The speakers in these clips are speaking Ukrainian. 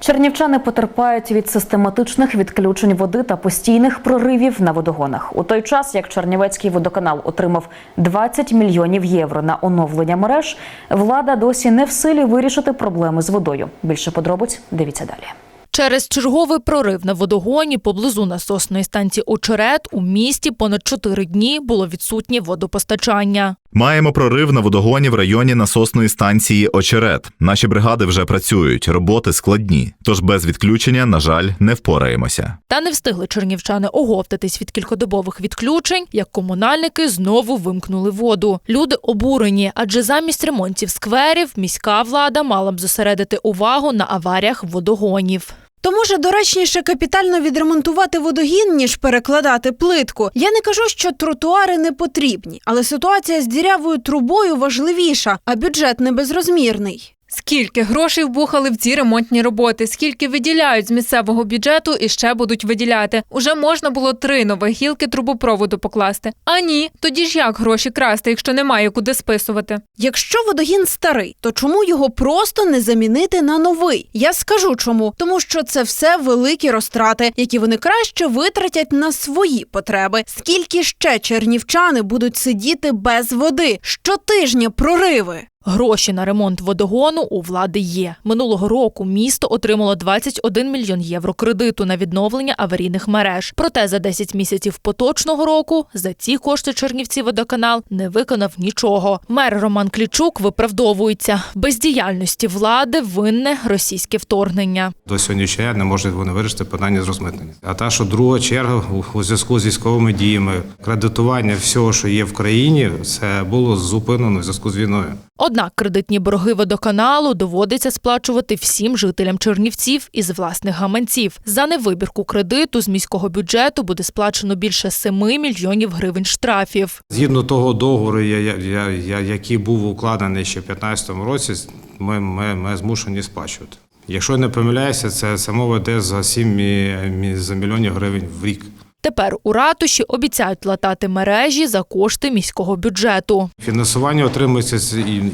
Чернівчани потерпають від систематичних відключень води та постійних проривів на водогонах. У той час, як Чернівецький водоканал отримав 20 мільйонів євро на оновлення мереж, влада досі не в силі вирішити проблеми з водою. Більше подробиць дивіться далі. Через черговий прорив на водогоні поблизу насосної станції Очерет у місті понад чотири дні було відсутнє водопостачання. Маємо прорив на водогоні в районі насосної станції Очерет. Наші бригади вже працюють, роботи складні. Тож без відключення, на жаль, не впораємося. Та не встигли чернівчани оговтатись від кількодобових відключень, як комунальники знову вимкнули воду. Люди обурені, адже замість ремонтів скверів міська влада мала б зосередити увагу на аваріях водогонів. То може доречніше капітально відремонтувати водогін, ніж перекладати плитку. Я не кажу, що тротуари не потрібні, але ситуація з дірявою трубою важливіша, а бюджет не безрозмірний. Скільки грошей вбухали в ці ремонтні роботи, скільки виділяють з місцевого бюджету і ще будуть виділяти. Уже можна було три нові гілки трубопроводу покласти. А ні, тоді ж як гроші красти, якщо немає куди списувати. Якщо водогін старий, то чому його просто не замінити на новий? Я скажу чому, тому що це все великі розтрати, які вони краще витратять на свої потреби. Скільки ще чернівчани будуть сидіти без води? Щотижня прориви. Гроші на ремонт водогону у влади є. Минулого року місто отримало 21 мільйон євро кредиту на відновлення аварійних мереж. Проте за 10 місяців поточного року за ці кошти Чернівці водоканал не виконав нічого. Мер Роман Клічук виправдовується бездіяльності влади винне російське вторгнення. До сьогоднішнього дня не можуть вони вирішити питання з розмитнення. А та, що друга черга у зв'язку з військовими діями, кредитування всього, що є в країні, це було зупинено в зв'язку з війною. Однак кредитні борги водоканалу доводиться сплачувати всім жителям Чернівців із власних гаманців. За невибірку кредиту з міського бюджету буде сплачено більше 7 мільйонів гривень штрафів. Згідно того договору, я, я, я, який був укладений ще в 2015 році, ми, ми, ми змушені сплачувати. Якщо не помиляюся, це, це йде за 7 мі- мі- за мільйонів гривень в рік. Тепер у ратуші обіцяють латати мережі за кошти міського бюджету. Фінансування отримується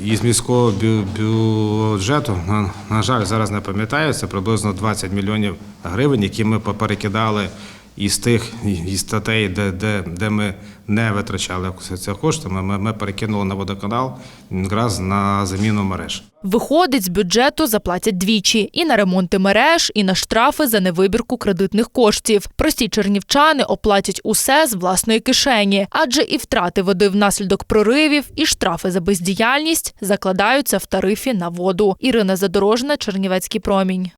із міського бю- бюджету. На жаль, зараз не пам'ятаю. Це приблизно 20 мільйонів гривень, які ми поперекидали із тих із статей, де, де, де ми не витрачали ці кошти. Ми, ми, ми перекинули на водоканал якраз на заміну мереж. Виходить, з бюджету заплатять двічі і на ремонти мереж, і на штрафи за невибірку кредитних коштів. Прості чернівчани оплатять усе з власної кишені, адже і втрати води внаслідок проривів, і штрафи за бездіяльність закладаються в тарифі на воду. Ірина Задорожна, Чернівецький промінь.